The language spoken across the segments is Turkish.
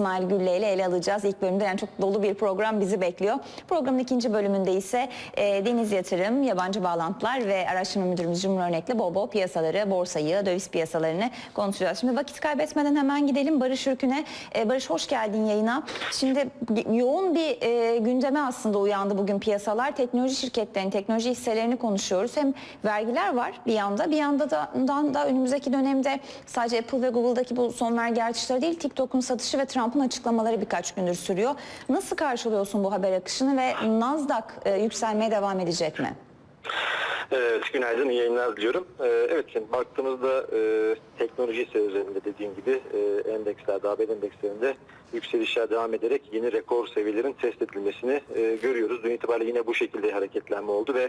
İsmail Gülle ile ele alacağız. İlk bölümde yani çok dolu bir program bizi bekliyor. Programın ikinci bölümünde ise e, deniz yatırım, yabancı bağlantılar ve araştırma müdürümüz Cumhur Örnek'le bol bol piyasaları, borsayı, döviz piyasalarını konuşacağız. Şimdi vakit kaybetmeden hemen gidelim Barış Ürkün'e. E, Barış hoş geldin yayına. Şimdi yoğun bir e, gündeme aslında uyandı bugün piyasalar. Teknoloji şirketlerini, teknoloji hisselerini konuşuyoruz. Hem vergiler var bir yanda, bir yanda da, dan da önümüzdeki dönemde sadece Apple ve Google'daki bu son vergi artışları değil, TikTok'un satışı ve Trump'ın açıklamaları birkaç gündür sürüyor. Nasıl karşılıyorsun bu haber akışını ve Nasdaq e, yükselmeye devam edecek mi? Evet, günaydın, iyi yayınlar diliyorum. Ee, evet, şimdi baktığımızda e, teknoloji hisse üzerinde dediğim gibi e, endekslerde, haber endekslerinde yükselişler devam ederek yeni rekor seviyelerin test edilmesini e, görüyoruz. Dün itibariyle yine bu şekilde hareketlenme oldu ve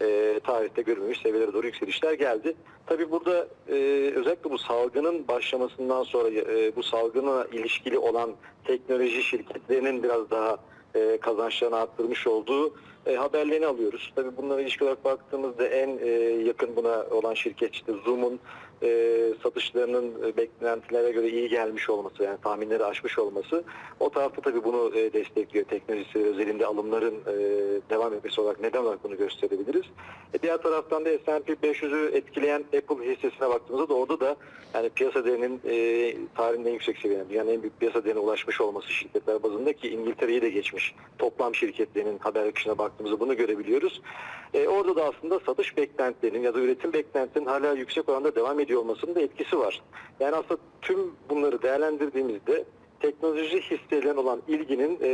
e, tarihte görülmüş seviyelere doğru yükselişler geldi. Tabii burada e, özellikle bu salgının başlamasından sonra e, bu salgına ilişkili olan teknoloji şirketlerinin biraz daha e, kazançlarını arttırmış olduğu e, haberlerini alıyoruz. Tabii bunlara ilişkin olarak baktığımızda en e, yakın buna olan şirket işte Zoom'un e, satışlarının e, beklentilere göre iyi gelmiş olması yani tahminleri aşmış olması o tarafta tabii bunu e, destekliyor. Teknolojisi özelinde alımların e, devam etmesi olarak neden olarak bunu gösterebiliriz. E, diğer taraftan da S&P 500'ü etkileyen Apple hissesine baktığımızda da orada da yani piyasa değerinin e, tarihin en yüksek seviyene yani en büyük piyasa değerine ulaşmış olması şirketler bazında ki İngiltere'yi de geçmiş toplam şirketlerinin haber akışına baktığımızda bunu görebiliyoruz. E, orada da aslında satış beklentilerinin ya da üretim beklentilerinin hala yüksek oranda devam ediyor olmasının da etkisi var. Yani aslında tüm bunları değerlendirdiğimizde teknoloji hisselerine olan ilginin e,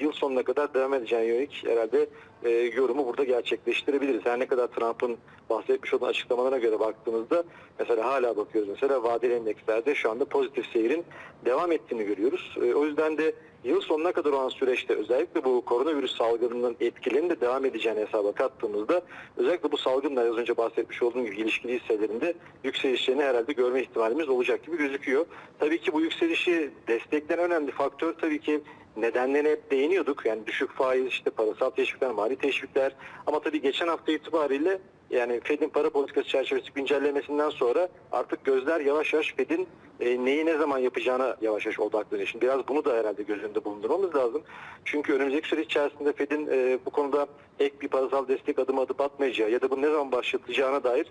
yıl sonuna kadar devam edeceğine yönelik herhalde e, yorumu burada gerçekleştirebiliriz. Her ne kadar Trump'ın bahsetmiş olan açıklamalarına göre baktığımızda mesela hala bakıyoruz mesela vadeli endekslerde şu anda pozitif seyrin devam ettiğini görüyoruz. E, o yüzden de yıl sonuna kadar olan süreçte özellikle bu koronavirüs salgınının etkilerinin de devam edeceğini hesaba kattığımızda özellikle bu salgınla az önce bahsetmiş olduğum gibi ilişkili hisselerinde yükselişlerini herhalde görme ihtimalimiz olacak gibi gözüküyor. Tabii ki bu yükselişi destekleyen önemli faktör tabii ki nedenlerine hep değiniyorduk. Yani düşük faiz, işte parasal teşvikler, mali teşvikler. Ama tabii geçen hafta itibariyle yani Fed'in para politikası çerçevesi güncellemesinden sonra artık gözler yavaş yavaş Fed'in e, neyi ne zaman yapacağına yavaş yavaş odaklanıyor. Şimdi biraz bunu da herhalde göz önünde bulundurmamız lazım. Çünkü önümüzdeki süreç içerisinde Fed'in e, bu konuda ek bir parasal destek adım atıp atmayacağı ya da bu ne zaman başlatacağına dair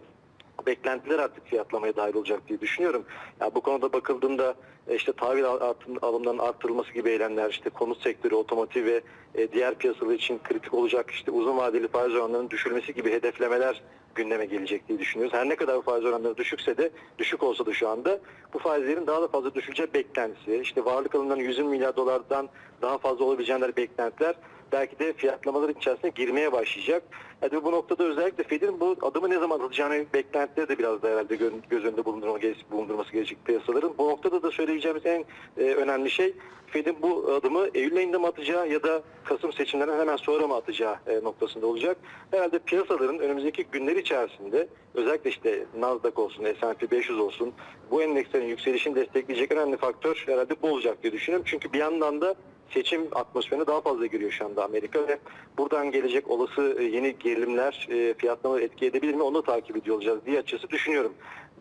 beklentiler artık fiyatlamaya dahil olacak diye düşünüyorum. Ya bu konuda bakıldığında e, işte tahvil al- alımlarının arttırılması gibi eylemler, işte konut sektörü, otomotiv ve e, diğer piyasalar için kritik olacak işte uzun vadeli faiz oranlarının düşürmesi gibi hedeflemeler gündeme gelecek diye düşünüyoruz. Her ne kadar bu faiz oranları düşükse de, düşük olsa da şu anda bu faizlerin daha da fazla düşüleceği beklentisi, işte varlık alımlarının 100 milyar dolardan daha fazla olabileceğine beklentiler belki de fiyatlamaların içerisine girmeye başlayacak. Yani bu noktada özellikle Fed'in bu adımı ne zaman atacağını beklentileri de biraz da herhalde gö- göz önünde bulundurma, bulundurması gerekecek piyasaların. Bu noktada da söyleyebileceğimiz en e, önemli şey Fed'in bu adımı Eylül ayında mı atacağı ya da Kasım seçimlerinden hemen sonra mı atacağı e, noktasında olacak. Herhalde piyasaların önümüzdeki günler içerisinde özellikle işte Nasdaq olsun, S&P 500 olsun bu endekslerin yükselişini destekleyecek önemli faktör herhalde bu olacak diye düşünüyorum. Çünkü bir yandan da seçim atmosferine daha fazla giriyor şu anda Amerika ve buradan gelecek olası e, yeni gerilimler e, fiyatlamaları etki edebilir mi onu da takip ediyor olacağız diye açısı düşünüyorum.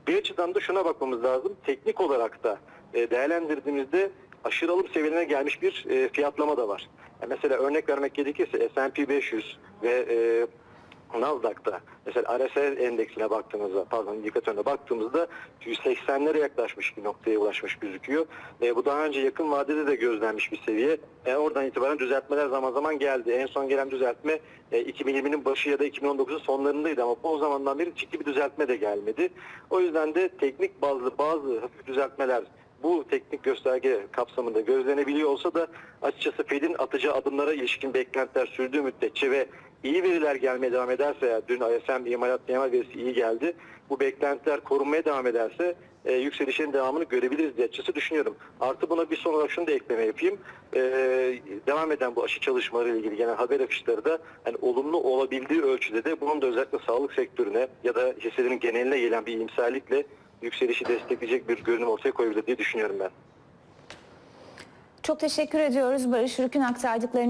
Bir açıdan da şuna bakmamız lazım. Teknik olarak da e, değerlendirdiğimizde aşırı alım seviyelerine gelmiş bir fiyatlama da var. Mesela örnek vermek gerekirse S&P 500 ve Nasdaq'ta mesela RSI endeksine baktığımızda pardon indikatörüne baktığımızda 180'lere yaklaşmış bir noktaya ulaşmış gözüküyor. E, bu daha önce yakın vadede de gözlenmiş bir seviye. E, oradan itibaren düzeltmeler zaman zaman geldi. En son gelen düzeltme e, 2020'nin başı ya da 2019'un sonlarındaydı ama o zamandan beri ciddi bir düzeltme de gelmedi. O yüzden de teknik bazı bazı hafif düzeltmeler bu teknik gösterge kapsamında gözlenebiliyor olsa da açıkçası Fed'in atacağı adımlara ilişkin beklentiler sürdüğü müddetçe ve iyi veriler gelmeye devam ederse ya dün ISM imalat PMI verisi iyi geldi. Bu beklentiler korunmaya devam ederse e, yükselişin devamını görebiliriz diye açıkçası düşünüyorum. Artı buna bir son olarak şunu da ekleme yapayım. E, devam eden bu aşı çalışmaları ile ilgili genel haber akışları da yani olumlu olabildiği ölçüde de bunun da özellikle sağlık sektörüne ya da hisselerin geneline gelen bir iyimserlikle yükselişi destekleyecek bir görünüm ortaya koyabilir diye düşünüyorum ben. Çok teşekkür ediyoruz Barış Ürkün aktardıklarını.